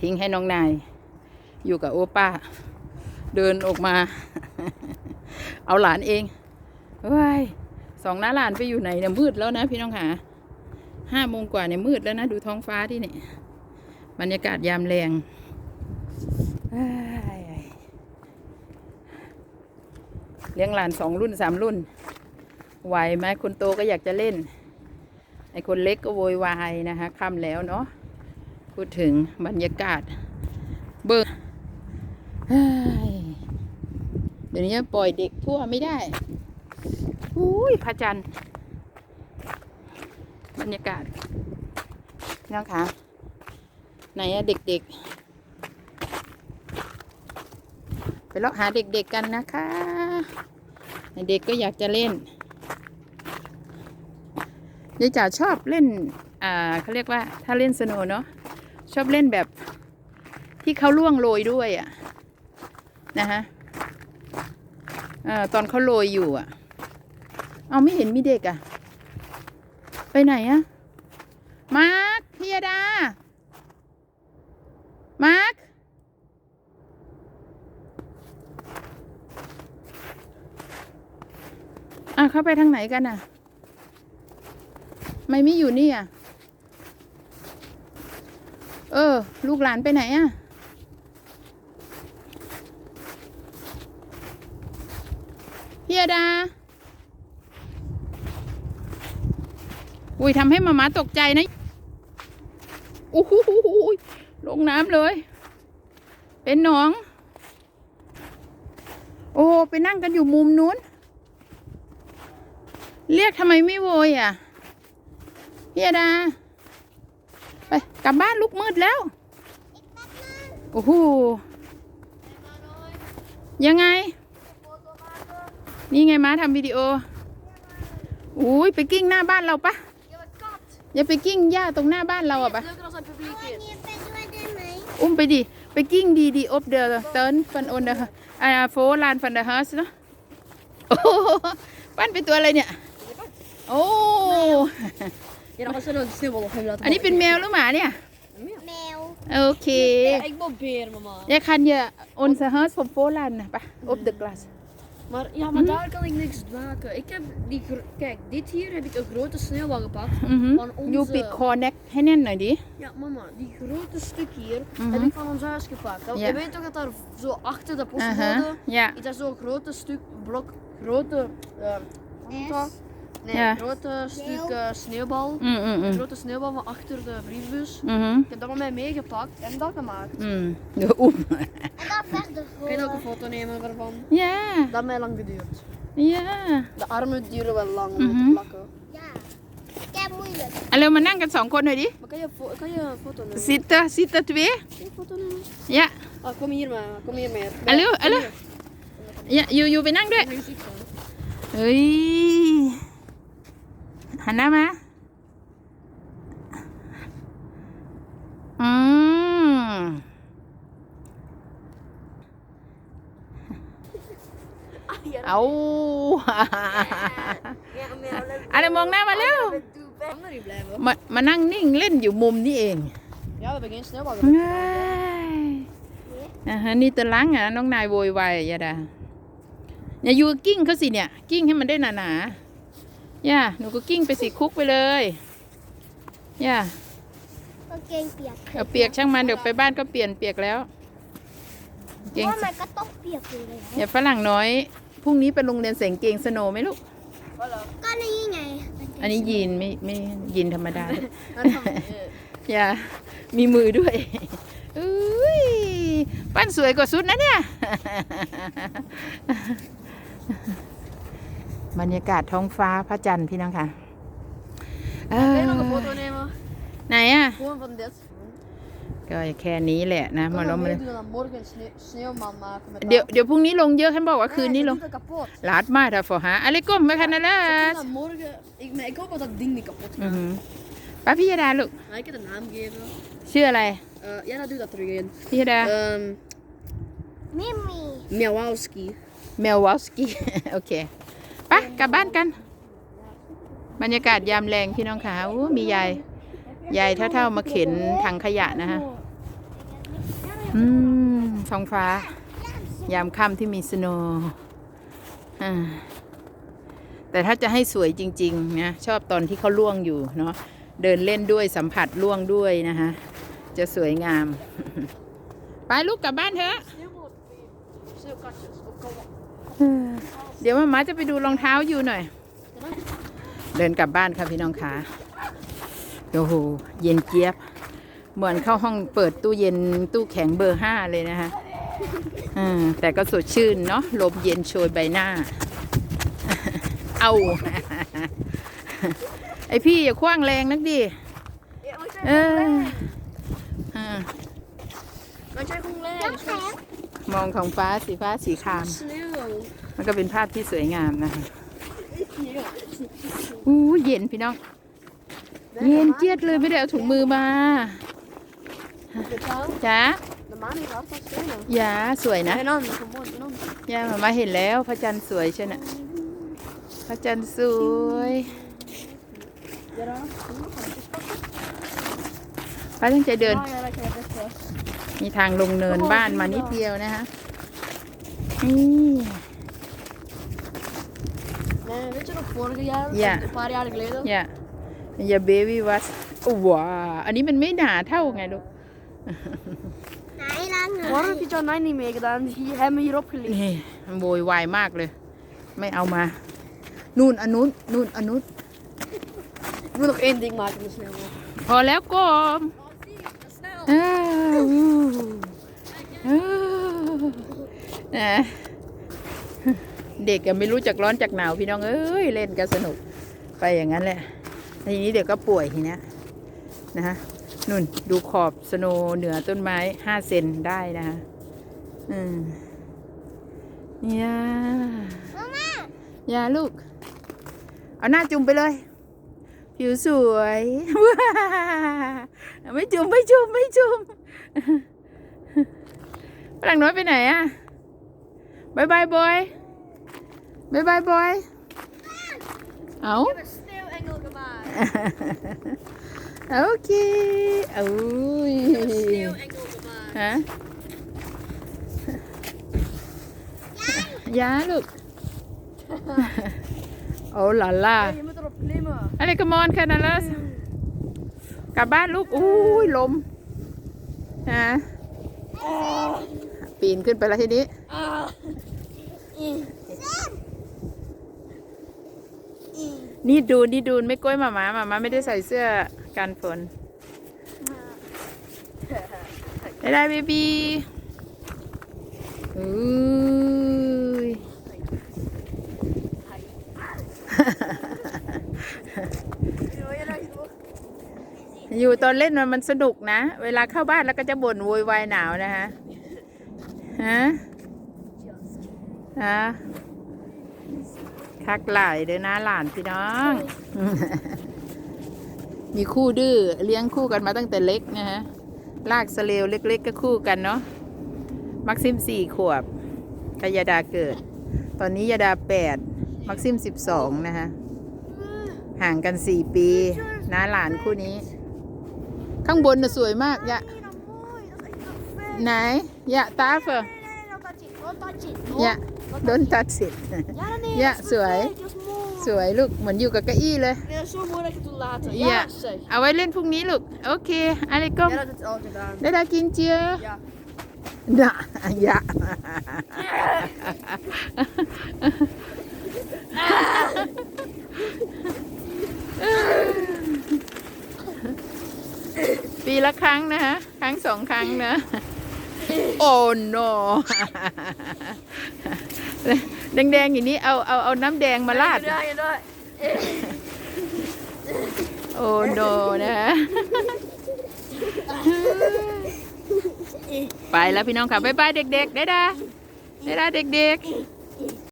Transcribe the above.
ทิ้งให้น้องนาย อยู่กับโอป้า เดินออกมา เอาหลานเองเฮ้ยสองน้าหลานไปอยู่ไหนเนี่ยมืดแล้วนะพี่น้องหาห้าโมงกว่าเนี่ยมืดแล้วนะ ดูท้องฟ้าที่นี่บรรยากาศยามแรงเฮ้ยเลี้ยงหลานสองรุ่นสามรุ่น ไหวไหมคนโตก็อยากจะเล่น ไอ้คนเล็กก็โวยวายนะคะค่ำแล้วเนาะ พูดถึงบรรยากาศ เบิกเฮ้ยเดี๋ยวนี้ปล่อยเด็กทั่วไม่ได้อุ้ยพระจันทร์บรรยากาศน้องคะไหนอะเด็กๆ ไปเลาะหาเด็กๆกันนะคะเด็กก็อยากจะเล่นยายจ๋าชอบเล่น อ่าเขาเรียกว่าถ้าเล่นสโนเนาะ ชอบเล่นแบบที่เขาล่วงโรยด้วยอะ่ะนะฮะอตอนเขาโรยอยู่อะ่ะ เอาไม่เห็นมีเด็กอะ่ะ ไปไหนอะ่ะ มาร์คพิยดา มาร์คอะเขาไปทางไหนกันอะ ไม่ไม่อยู่นี่อะ เออ ลูกหลานไปไหนอะพี่ยดา อุ้ยทำให้มาม่าตกใจนะโอ้โหลงน้ำเลย เป็นหนอง โอ้ ไปนั่งกันอยู่มุมนู้น เรียกทำไมไม่โวยอะพี่ยดา ไปกลับบ้านลุกมืดแล้ว โอ้โห ยังไง นี่ไงม้าทำวิดีโออุ้ยไปกิ้งหน้าบ้านเราปะ Ja, maar kat. อย่าไปกิ้งหญ้าตรงหน้าบ้านเราอะปะ Leuker als het publiek is. Je bent met mij. อุ้มไปดิ ไปกิ้งดีดี op de turn van on the อ่าโฟลาน van the house เนอะโอ้โหปั้นเป็นตัวอะไรเนี่ย โอ้ Ja, dat was een sneeuwbal of hem laten อันนี้เป็นแมวหรือหมาเนี่ย Mel. โอเค Ja, ik wil beer, mama. ยายคันอย่า on the house from Poland นะปะ op the glass Maar ja, maar daar kan ik niks maken. Ik heb die, gro- kijk, dit hier heb ik een grote sneeuwbal gepakt. อือหือ Van onze- ยูปิดคอแน็กให้แน่นหน่อยดิ Ja, mama, die grote stuk hier Mhm. heb ik van ons huis gepakt. Ja. Je weet toch dat daar zo achter de อ่าฮะ postbode ja is daar zo'n grote stuk blok, grote, eh, hoe noemt dat? Nee, Ja. grote stuk eh, sneeuwbal. อืมอืมอืม Een grote sneeuwbal van achter de briefbus. อือหือ Ik heb dat met mij meegepakt en dat gemaakt. อืมเดี๋ยวอุ้ม En dan verder Kan je ook een rollen. foto nemen daarvan? ย่า Dat heeft mij lang geduurd. ย่า De armen duren wel lang om Mhm. te plakken. Ja. Kijk, moeilijk. เอาเร็วมานั่งกันสองคนหน่อยดิ Maar kan je, fo- kan je een foto nemen? ซิตเตอร์ซิตเตอร์ทวี Kan je een foto nemen? ย่า Ah, kom hier maar. Kom hier meer. Hallo, Kom hallo. hier. ย่าอยู่อ หันหน้ามาอืมเอาอะไรมองหน้ามาเร็ว Kan er niet blijven. มามานั่งนิ่งเล่นอยู่มุมนี่เอง Ja, we hebben geen sneeuwbal เฮ้ gepakt. ยอ่าฮะนี่ตัวล้างอะน้องนายโวยวายอะยาดาอย่าอยู่กิ้งเขาสิเนี่ย กิ้งให้มันได้หนาๆ ย่าหนูก็กิ้งไปสิคุกไปเลยย่า Oké, Pia. เอาเปียกช่างมันเดี๋ยวไปบ้านก็เปลี่ยนเปียกแล้ว เก่ง Oh, maar ik had toch Pia willen. อย่าฝรั่งน้อยพรุ่งนี้ไปโรงเรียนเสียงเกงสโนว์ไหมลูก Voilà. Kan er hier niet. อันนี้ยีนไม่ไม่ยีนธรรมดา En dan, eh, อย่ามีมือด้วยอุ้ยปั้นสวยกว่าสุดนะเนี่ย บรรยากาศท้องฟ้าพระจันทร์พี่น้องค่ะเอ Kan อ je nog een foto nemen? ไหนอะ Gewoon van dit. ก็แค่นี้แหละนะ Ik มา kan ล้ nog มเลย meedoen en dan morgen een sneeuw, sneeuwman maken met เดี๋ยว dat. เดี๋ยวพรุ่งนี้ลงเยอะฉันบอกว่าคืน Nee, นี้ je ลง doet het kapot. ลาดมาถ้าฝอหาอะไรก้มไปคันนั้นละ Ze doen dat morgen. Ik, maar ik hoop dat dat ding niet kapot อือ gaat. หือป้าพิยดาลูก Maar ik heb een naam gegeven. ชื่ออะไร Eh, ja, dat doe dat terug in. พิยดา Ehm Mimi. Miałowski. เมลวอลสกี้ โอเค ไปกลับบ้านกัน บรรยากาศยามแรงพี่น้องขาอู้มียาย ยายเท่าๆมาเข็นถังขยะนะฮะ อืมท้องฟ้า ยามค่ำที่มีสโนว์อ่าแต่ถ้าจะให้สวยจริงๆนะชอบตอนที่เขาล่วงอยู่เนาะเดินเล่นด้วยสัมผัสล่วงด้วยนะคะ จะสวยงาม ไปลูกกลับบ้านเถอะ Sneeuwkastjes. Of kom op. เดี๋ยวมามาจะไปดูรองเท้าอยู่หน่อย เดินกลับบ้านค่ะพี่น้องคะโอ้โหเย็นเจี๊ยบ เหมือนเข้าห้องเปิดตู้เย็นตู้แข็งเบอร์ห้าเลยนะคะอ่าแต่ก็สดชื่นเนาะลมเย็นโชยใบหน้า เอาไอพี่อย่าคว้างแรงนักดิ Ja, maar ik เอ zei อ groen อ่า Maar ik zei groen น้ำแข็ง มองท้องฟ้าสีฟ้าสีคราม มันก็เป็นภาพที่สวยงามนะคะอู้เย็นพี่น้อง เย็นเจี๊ยดเลยไม่ได้เอาถุงมือมาจ้า De maan is af, dat is sneeuw. ยาสวยนะ En dan, kom op, en dan. ยามามาเห็นแล้วพระจันทร์สวยใช่ไหมพระจันทร์สวย Ja, dan. พระตั้งใจเดิน Oh ja, dat krijg ik best wel. มีทางลงเนินบ้านมานิดเดียวนะคะนี่ Nee, weet je nog vorig jaar? Ja. Een paar jaar geleden. อย่าอย่าเบบี้วัสว้าอันนี้มันไม่หนาเท่าไงลูกไหนล้างหน่อย Waarom heb je het aan mij niet meegedaan? Die hebben me hierop gelegd. นี่มันโวยวายมากเลยไม่เอามานู่นอันนู้นนู่นอันนู้น Ik moet nog één ding maken in de sneeuw. พอแล้วกม Snel. อ้าวอ้าวนะเด็กก็ไม่รู้จักร้อนจากหนาวพี่น้องเอ้ยเล่นกันสนุกไปอย่างนั้นแหละทีนี้เดี๋ยวก็ป่วยทีเนี้ยนะฮะนุ่นดูขอบสโนเหนือต้นไม้ห้าเซนได้นะคะอืมเนี่ยมาม่าอย่าลูก เอาหน้าจุ่มไปเลย ผิวสวยไม่จุ่มไม่จุ่มไม่จุ่มฝรั่งน้อยไปไหนอะบายบายบอยบายบายบอยเอา heb een sneeuwengel gemaakt. โอเคอุ้ย Sneeuwengel gemaakt. ฮะยาลูกโอ้หลาล่า Hey, je moet erop klimmen. อะไรกมอนแค่นั้นแล้วกลับบ้านลูกอุ้ยลมฮะปีนขึ้นไปแล้วทีนี้นี่ดูนี่ดูไม่กล้วยหมามาหมามาไม่ได้ใส่เสื้อกันฝนได้ได้เบบีอุ้ย อยู่ตอนเล่นมันมันสนุกนะ เวลาเข้าบ้านแล้วก็จะบ่นโวยวายหนาวนะฮะฮะฮะคักหลายเด้อนะหลานพี่น้อง มีคู่ดื้อเลี้ยงคู่กันมาตั้งแต่เล็กนะฮะ ลากสเลวเล็ก ๆ ก็คู่กันเนาะ มักซิมสี่ขวบกยาดาเกิด ตอนนี้ยาดาแปด มักซิมสิบสองนะฮะ ห่างกันสี่ปีน้าหลานคู่นี้ ข้างบนน่ะสวยมากยะนี่น้ำมุ้ย dat is echt nog ver. ไหนยะตาเฟอ Nee, nee, nee, dat is het. Don't touch it. ยะโดนตัดสิท Ja, nee, Ja, dat is zo, hè. perfect, Dat is mooi. สวยลูกเหมือนอยู่กับเก้าอี้เลย Nee, dat is zo mooi dat je het doet laten. Ja. Ja, zeg. เอาไว้เล่นพรุ่งนี้ลูก โอเคอะไรก็ Jij had het al gedaan. ได้ดากินเจีย Ja. นะยะ ปีละครั้งนะฮะ ครั้งสองครั้งนะ โอ้โนแดงๆอย่างนี้เอาเอาเอาน้ำแดงมาลาด Ja, ja, ja. โอ้โนนะไปแล้วพี่น้องค่ะบ๊ายบายเด็กๆได้ดาได้ดาเด็กๆ